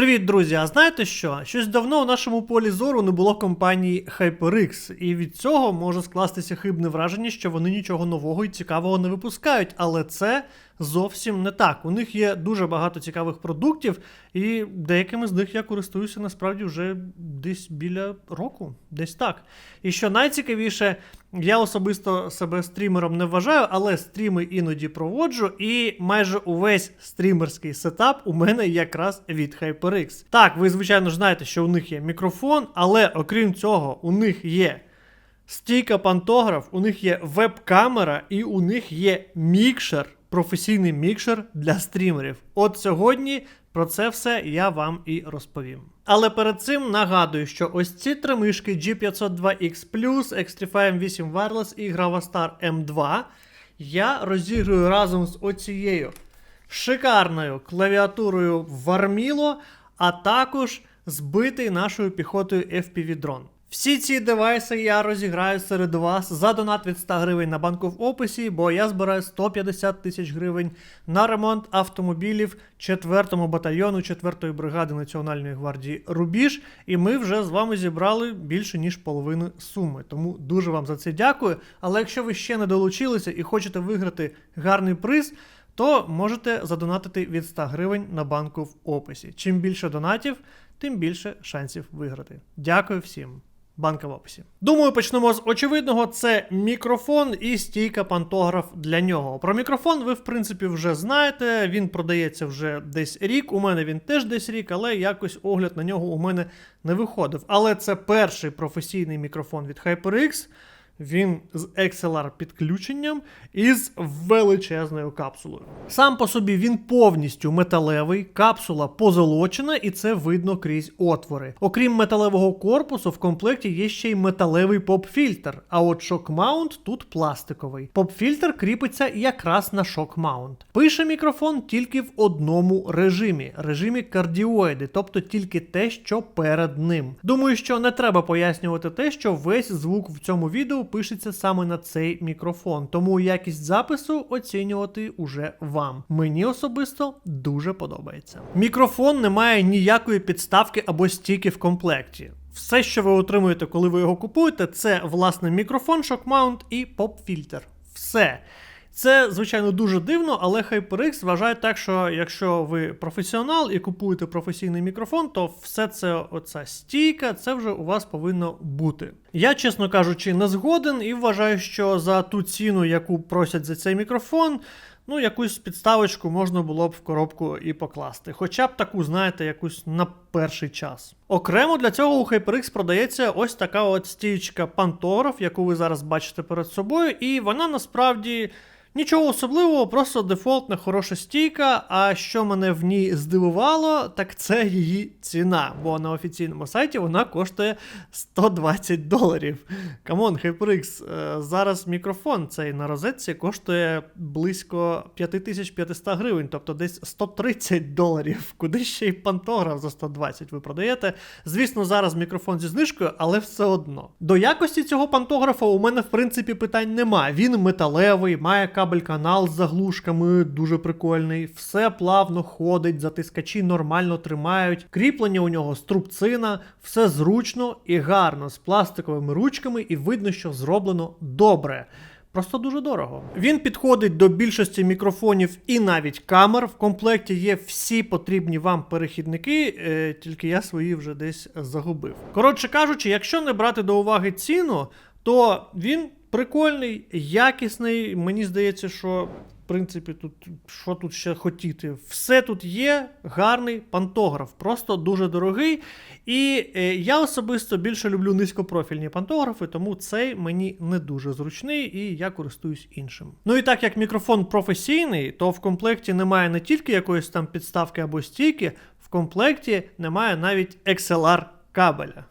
Привіт, друзі! А знаєте що? Щось давно у нашому полі зору не було компанії HyperX, і від цього може скластися хибне враження, що вони нічого нового і цікавого не випускають, але це зовсім не так. У них є дуже багато цікавих продуктів, і деякими з них я користуюся насправді вже десь біля року, десь так. І що найцікавіше, я особисто себе стрімером не вважаю, але стріми іноді проводжу, і майже увесь стрімерський сетап у мене якраз від HyperX. Так, ви звичайно ж знаєте, що у них є мікрофон, але окрім цього, у них є. Стійка пантограф, у них є веб-камера і у них є мікшер, професійний мікшер для стрімерів. От сьогодні про це все я вам і розповім. Але перед цим нагадую, що ось ці три мишки G502X Xtreme M8 Wireless і Gravastar M2 я розіграю разом з оцією шикарною клавіатурою Varmilo, а також збитий нашою піхотою FPV-дрон. Всі ці девайси я розіграю серед вас за донат від 100 гривень на банку в описі, бо я збираю 150 тисяч гривень на ремонт автомобілів 4-му батальйону 4-ї бригади Національної гвардії Рубіж. І ми вже з вами зібрали більше ніж половину суми. Тому дуже вам за це дякую. Але якщо ви ще не долучилися і хочете виграти гарний приз, то можете задонатити від 100 гривень на банку в описі. Чим більше донатів, тим більше шансів виграти. Дякую всім. Банка в описі. Думаю, почнемо з очевидного: це мікрофон і стійка пантограф для нього. Про мікрофон ви, в принципі, вже знаєте. Він продається вже десь рік. У мене він теж десь рік, але якось огляд на нього у мене не виходив. Але це перший професійний мікрофон від HyperX. Він з XLR підключенням і з величезною капсулою. Сам по собі він повністю металевий, капсула позолочена, і це видно крізь отвори. Окрім металевого корпусу, в комплекті є ще й металевий поп-фільтр. А от шок-маунт тут пластиковий. Поп-фільтр кріпиться якраз на шок-маунт. Пише мікрофон тільки в одному режимі режимі кардіоїди, тобто тільки те, що перед ним. Думаю, що не треба пояснювати те, що весь звук в цьому відео пишеться саме на цей мікрофон, тому якість запису оцінювати уже вам. Мені особисто дуже подобається. Мікрофон не має ніякої підставки або стійки в комплекті. Все, що ви отримуєте, коли ви його купуєте, це власне мікрофон, шок-маунт і поп-фільтр. Все. Це, звичайно, дуже дивно, але HyperX вважає так, що якщо ви професіонал і купуєте професійний мікрофон, то все це оця стійка, це вже у вас повинно бути. Я, чесно кажучи, не згоден і вважаю, що за ту ціну, яку просять за цей мікрофон, ну якусь підставочку можна було б в коробку і покласти. Хоча б таку, знаєте, якусь на перший час. Окремо для цього у HyperX продається ось така от стіючка пантограф, яку ви зараз бачите перед собою, і вона насправді. Нічого особливого, просто дефолтна хороша стійка. А що мене в ній здивувало, так це її ціна. Бо на офіційному сайті вона коштує 120 доларів. Камон, HyperX, е, зараз мікрофон цей на розетці коштує близько 5500 гривень, тобто десь 130 доларів. Куди ще й пантограф за 120 ви продаєте? Звісно, зараз мікрофон зі знижкою, але все одно. До якості цього пантографа у мене, в принципі, питань немає. Він металевий, має кабель-канал з заглушками, дуже прикольний. Все плавно ходить, затискачі нормально тримають. Кріплення у нього струбцина, все зручно і гарно, з пластиковими ручками, і видно, що зроблено добре. Просто дуже дорого. Він підходить до більшості мікрофонів і навіть камер. В комплекті є всі потрібні вам перехідники, е, тільки я свої вже десь загубив. Коротше кажучи, якщо не брати до уваги ціну, то він прикольний, якісний. Мені здається, що. В принципі, тут що тут ще хотіти? Все тут є, гарний пантограф, просто дуже дорогий. І е, я особисто більше люблю низькопрофільні пантографи, тому цей мені не дуже зручний і я користуюсь іншим. Ну і так як мікрофон професійний, то в комплекті немає не тільки якоїсь там підставки або стійки, в комплекті немає навіть XLR кабеля.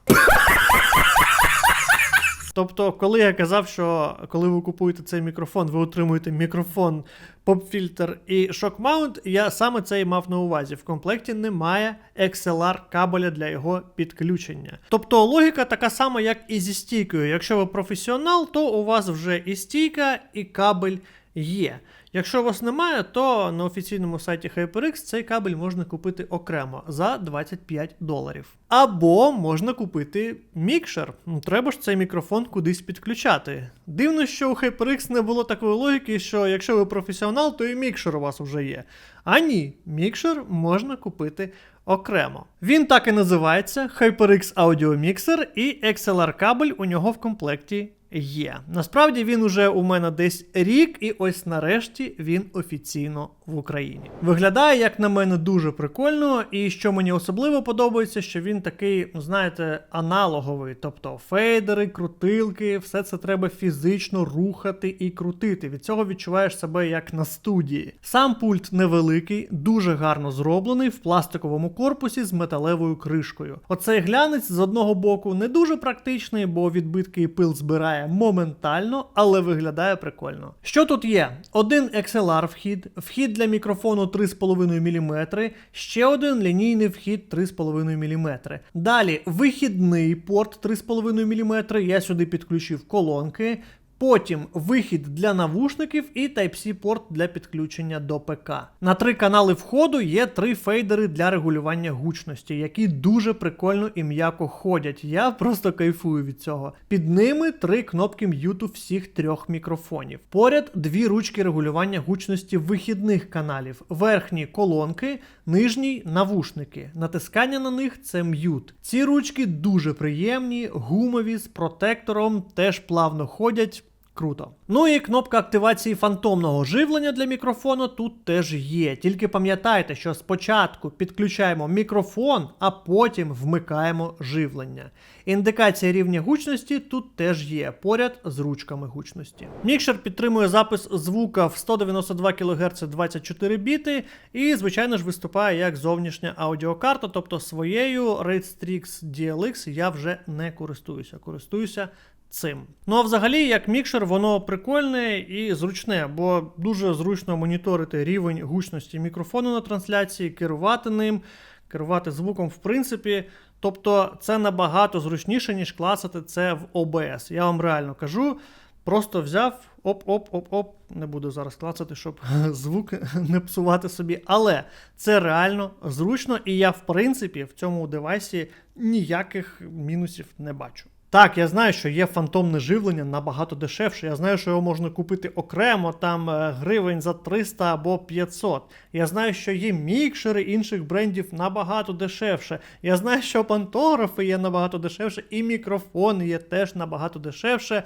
Тобто, коли я казав, що коли ви купуєте цей мікрофон, ви отримуєте мікрофон, поп-фільтр і шок-маунт, я саме це і мав на увазі. В комплекті немає XLR кабеля для його підключення. Тобто логіка така сама, як і зі стійкою. Якщо ви професіонал, то у вас вже і стійка, і кабель є. Якщо у вас немає, то на офіційному сайті HyperX цей кабель можна купити окремо за 25 доларів. Або можна купити мікшер. Ну, треба ж цей мікрофон кудись підключати. Дивно, що у HyperX не було такої логіки, що якщо ви професіонал, то і мікшер у вас вже є. А ні, мікшер можна купити окремо. Він так і називається HyperX Audio Mixer, і XLR кабель у нього в комплекті є. Насправді він уже у мене десь рік, і ось нарешті він офіційно в Україні. Виглядає, як на мене, дуже прикольно, і що мені особливо подобається, що він такий, ну, знаєте, аналоговий, тобто фейдери, крутилки, все це треба фізично рухати і крутити. Від цього відчуваєш себе як на студії. Сам пульт невеликий, дуже гарно зроблений в пластиковому корпусі з металевою кришкою. Оцей глянець з одного боку не дуже практичний, бо відбитки і пил збирає моментально, але виглядає прикольно. Що тут є? Один XLR вхід, вхід для мікрофону 3,5 мм, ще один лінійний вхід 3,5 мм. Далі вихідний порт 3,5 мм. Я сюди підключив колонки. Потім вихід для навушників і Type-C порт для підключення до ПК. На три канали входу є три фейдери для регулювання гучності, які дуже прикольно і м'яко ходять. Я просто кайфую від цього. Під ними три кнопки м'юту всіх трьох мікрофонів. Поряд дві ручки регулювання гучності вихідних каналів, верхні колонки, нижній навушники. Натискання на них це м'ют. Ці ручки дуже приємні, гумові з протектором, теж плавно ходять. Круто. Ну і кнопка активації фантомного живлення для мікрофону тут теж є. Тільки пам'ятайте, що спочатку підключаємо мікрофон, а потім вмикаємо живлення. Індикація рівня гучності тут теж є, поряд з ручками гучності. Мікшер підтримує запис звука в 192 кГц 24 біти, і, звичайно ж, виступає як зовнішня аудіокарта, тобто своєю RadeStrix DLX я вже не користуюся. Користуюся цим. Ну а взагалі, як мікшер, воно прикольне і зручне, бо дуже зручно моніторити рівень гучності мікрофону на трансляції, керувати ним, керувати звуком, в принципі. Тобто це набагато зручніше, ніж класити це в OBS. Я вам реально кажу. Просто взяв, оп-оп-оп-оп, не буду зараз клацати, щоб звук не псувати собі. Але це реально зручно, і я, в принципі, в цьому девайсі ніяких мінусів не бачу. Так, я знаю, що є фантомне живлення набагато дешевше. Я знаю, що його можна купити окремо, там е, гривень за 300 або 500. Я знаю, що є мікшери інших брендів набагато дешевше. Я знаю, що пантографи є набагато дешевше, і мікрофони є теж набагато дешевше.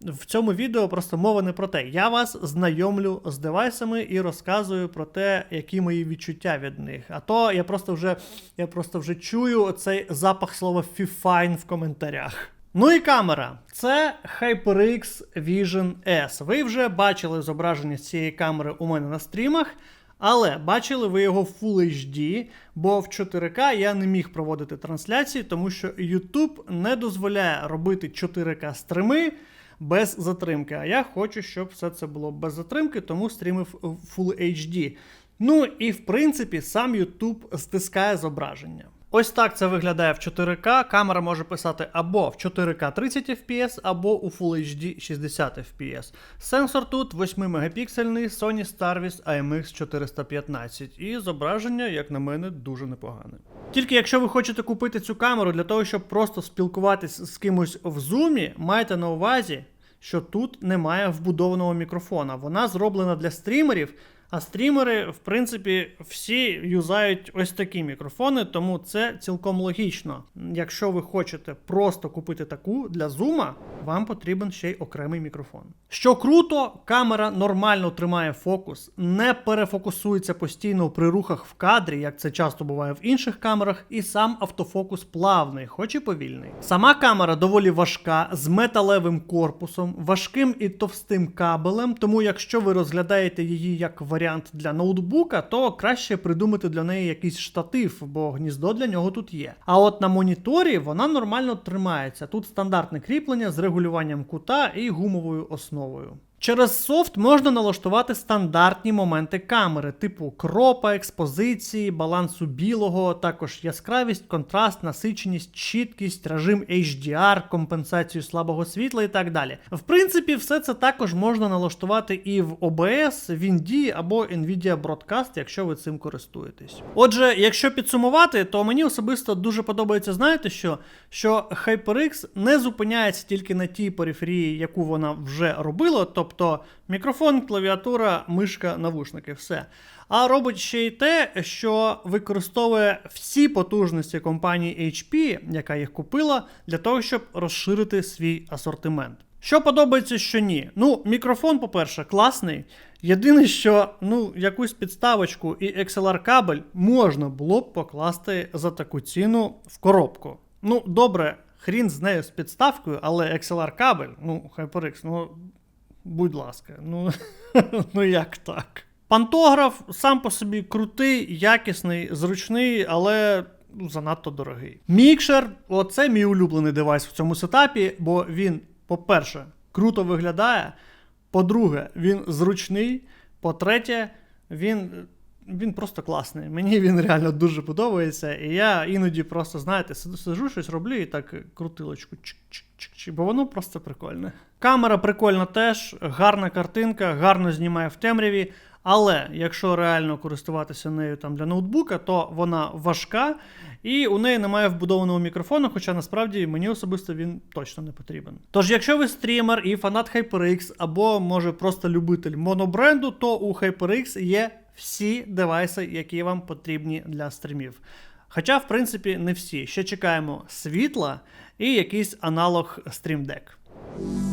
В цьому відео просто мова не про те. Я вас знайомлю з девайсами і розказую про те, які мої відчуття від них. А то я просто вже я просто вже чую цей запах слова фіфайн в коментарях. Ну і камера. Це HyperX Vision S. Ви вже бачили зображення з цієї камери у мене на стрімах. Але бачили ви його в Full HD, бо в 4К я не міг проводити трансляції, тому що YouTube не дозволяє робити 4К стрими без затримки. А я хочу, щоб все це було без затримки, тому стрімив в Full HD. Ну і в принципі сам YouTube стискає зображення. Ось так це виглядає в 4К. Камера може писати або в 4К 30 FPS, або у Full HD 60 FPS. Сенсор тут 8-мегапіксельний Sony Starvis AMX 415, і зображення, як на мене, дуже непогане. Тільки якщо ви хочете купити цю камеру для того, щоб просто спілкуватись з кимось в зумі, майте на увазі, що тут немає вбудованого мікрофона. Вона зроблена для стрімерів. А стрімери, в принципі, всі юзають ось такі мікрофони, тому це цілком логічно. Якщо ви хочете просто купити таку для зума, вам потрібен ще й окремий мікрофон. Що круто, камера нормально тримає фокус, не перефокусується постійно при рухах в кадрі, як це часто буває в інших камерах, і сам автофокус плавний, хоч і повільний. Сама камера доволі важка, з металевим корпусом, важким і товстим кабелем, тому якщо ви розглядаєте її як варіант, варіант для ноутбука, то краще придумати для неї якийсь штатив, бо гніздо для нього тут є. А от на моніторі вона нормально тримається. Тут стандартне кріплення з регулюванням кута і гумовою основою. Через софт можна налаштувати стандартні моменти камери, типу кропа, експозиції, балансу білого, також яскравість, контраст, насиченість, чіткість, режим HDR, компенсацію слабого світла і так далі. В принципі, все це також можна налаштувати і в OBS, WinD або Nvidia Broadcast, якщо ви цим користуєтесь. Отже, якщо підсумувати, то мені особисто дуже подобається, знаєте що? Що HyperX не зупиняється тільки на тій периферії, яку вона вже робила, тобто мікрофон, клавіатура, мишка, навушники, все. А робить ще й те, що використовує всі потужності компанії HP, яка їх купила, для того, щоб розширити свій асортимент. Що подобається, що ні. Ну, мікрофон, по-перше, класний. Єдине, що ну, якусь підставочку і XLR кабель можна було б покласти за таку ціну в коробку. Ну, добре, хрін з нею з підставкою, але XLR кабель, ну, HyperX, ну, будь ласка, ну, ну як так? Пантограф сам по собі крутий, якісний, зручний, але ну, занадто дорогий. Мікшер оце мій улюблений девайс в цьому сетапі, бо він, по-перше, круто виглядає. По-друге, він зручний. По-третє, він він просто класний. Мені він реально дуже подобається. І я іноді просто, знаєте, сиджу щось роблю і так крутилочку, бо воно просто прикольне. Камера прикольна теж, гарна картинка, гарно знімає в темряві. Але якщо реально користуватися нею там для ноутбука, то вона важка і у неї немає вбудованого мікрофону, хоча насправді мені особисто він точно не потрібен. Тож, якщо ви стрімер і фанат HyperX, або може просто любитель монобренду, то у HyperX є всі девайси, які вам потрібні для стрімів. Хоча, в принципі, не всі. Ще чекаємо світла і якийсь аналог Stream Deck.